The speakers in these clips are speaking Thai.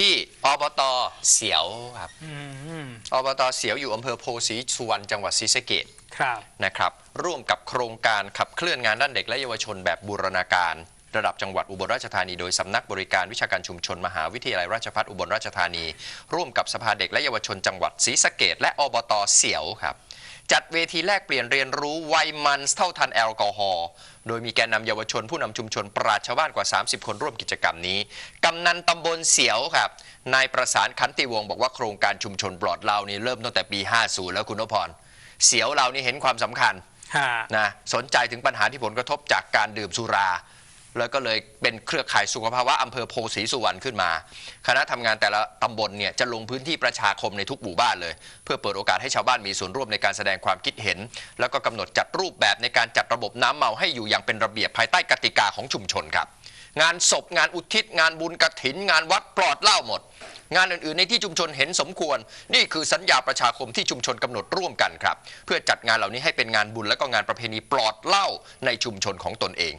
ที่อบตเสียวครับอืมอบตเสียวอยู่อำเภอโพสีสุวรรณจังหวัดศรีสะเกษครับ นะครับร่วมกับโครงการขับเคลื่อนงานด้านเด็กและเยาวชนแบบบูรณาการ ระดับจังหวัดอุบลราชธานีโดยสำนักบริการวิชาการชุมชนมหาวิทยาลัยราชภัฏอุบลราชธานี ร่วมกับสภาเด็กและเยาวชนจังหวัดศรีสะเกษและอบตเสียวครับ จัดเวทีแลกเปลี่ยนเรียนรู้วัยมันเท่าทันแอลกอฮอล์โดยมีแกนนำเยาวชนผู้นำชุมชนปราชญ์ชาวบ้านกว่า 30 คนร่วมกิจกรรมนี้ กำนันตำบลเสียวครับนายประสานขันติวงศ์บอกว่าโครงการชุมชนปลอดเหล้านี่เริ่มตั้งแต่ปี 50 แล้วคุณนพพรเสียวเรานี่เห็นความสำคัญฮะนะสนใจถึงปัญหาที่ผลกระทบจากการดื่มสุรา แล้วก็เลยเป็นเครือข่ายสุขภาวะอำเภอโพสีสุวรรณขึ้นมา คณะทำงานแต่ละตำบลเนี่ยจะลงพื้นที่ประชาคมในทุกหมู่บ้านเลย เพื่อเปิดโอกาสให้ชาวบ้านมีส่วนร่วมในการแสดงความคิดเห็น แล้วก็กำหนดจัดรูปแบบในการจัดระบบน้ำเมาให้อยู่อย่างเป็นระเบียบภายใต้กติกาของชุมชนครับ งานศพงานอุทิศงานบุญกระถิน งานวัดปลอดเหล้าหมด งานอื่นๆ ในที่ชุมชนเห็นสมควร นี่คือสัญญาประชาคมที่ชุมชนกำหนดร่วมกันครับ เพื่อจัดงานเหล่านี้ให้เป็นงานบุญและก็งานประเพณีปลอดเหล้าในชุมชนของตนเอง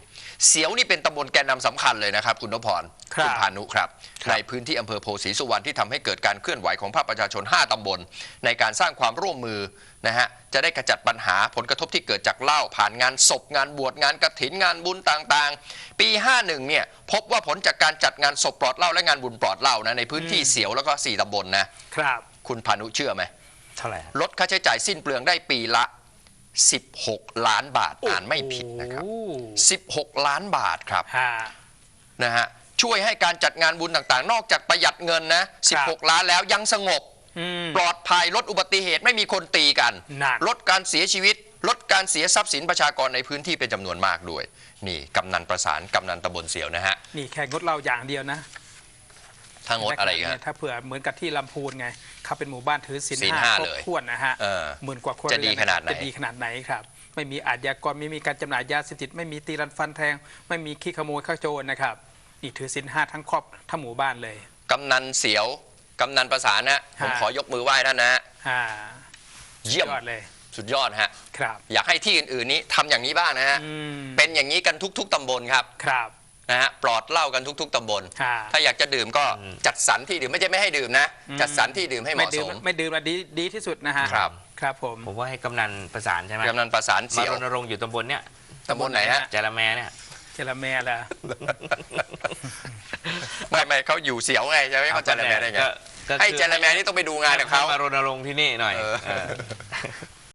เสียวนี่เป็นตำบลแกนนำสำคัญเลยนะครับ คุณนพพรครับณพานุครับ ในพื้นที่อำเภอโพสีสุวรรณที่ทำให้เกิดการเคลื่อนไหวของภาคประชาชน 5ตำบล ในการสร้างความร่วมมือ นะฮะจะได้กระจัดปัญหาผลกระทบที่เกิดจากเหล้าผ่านงานศพงานบวชงานกระถินงานบุญต่างๆ ปี 51เนี่ยพบว่าผลจากการจัดงานศพปลอดเหล้าและงานบุญปลอดเหล้านะในพื้นที่เสียวแล้วก็ 4ตำบลนะครับ คุณพานุเชื่อไหมเท่าไหร่ฮะลดค่าใช้จ่ายสิ้นเปลืองได้ปีละ 16 ล้านบาทอ่านไม่ผิดนะครับ โอ้16 ล้านบาทครับ ฮะ นะฮะช่วยให้การจัดงานบุญต่างๆ นอกจากประหยัดเงินนะ ครับ 16 ล้านแล้วยังสงบอืม ปลอดภัยลดอุบัติเหตุไม่มีคนตีกัน นั่น ลดการเสียชีวิต ลดการเสียทรัพย์สินประชากรในพื้นที่เป็นจำนวนมากด้วย นี่กำนันประสานกำนันตำบลเสียวนะฮะนี่แค่งดเราอย่างเดียวนะทั้งงดอะไรอีกัน เนี่ยถ้าเผื่อเหมือนกับที่ลำพูนไงเขาเป็นหมู่บ้านถือศีลศีลห้าห้าครเลบยถ้วนนะฮะเออหมื่นกว่าคนจะดีขนาดไหน จะดีขนาดไหนครับ ไม่มีอาชญากรไม่มีการจำหน่ายยาเสพติดไม่มีตีรันฟันแทง ไม่มีขี้ขโมยข้าโจรนะครับนี่ถือศีลห้าทั้งครอบทั้งหมู่บ้านเลย กำนันเสียว กำนันประสานนะผมฮะขอยกมือไหว้ท่านนะฮะอ่าเยี่ยมยอดเลยสุดยอดฮะครับ อยากให้ที่อื่นๆนี้ทำอย่างนี้บ้างนะฮะอืมเป็นอย่างนี้กันทุก ๆตำบลครับครับ นะฮะปลอดเหล้ากันทุก ๆตำบลฮะถ้าอยากจะดื่มก็จัดสรรที่ดื่มไม่ใช่ไม่ให้ดื่มนะอืมจัดสรรที่ดื่มให้เหไม่มาะดื่สมม ไม่ดื่มอะดีดีที่สุดนะฮะครับ ครับผม ผมว่าให้กำนันประสานใช่ไหมกำนันประสานมาเสียวรณรงค์อยู่ตำบลเนี้ยตำบลไหนฮะ จาระแมเนี่ย เจรแม่ละไม่ไม่เขาอยู่เสียวไงจะไม่ให้เขาเจรแมได้ไงก็ ก็ให้คือเจรแมนี่ต้องไปดูงานกับเขาให้มารณรงค์ที่นี่หน่อยเออ เออ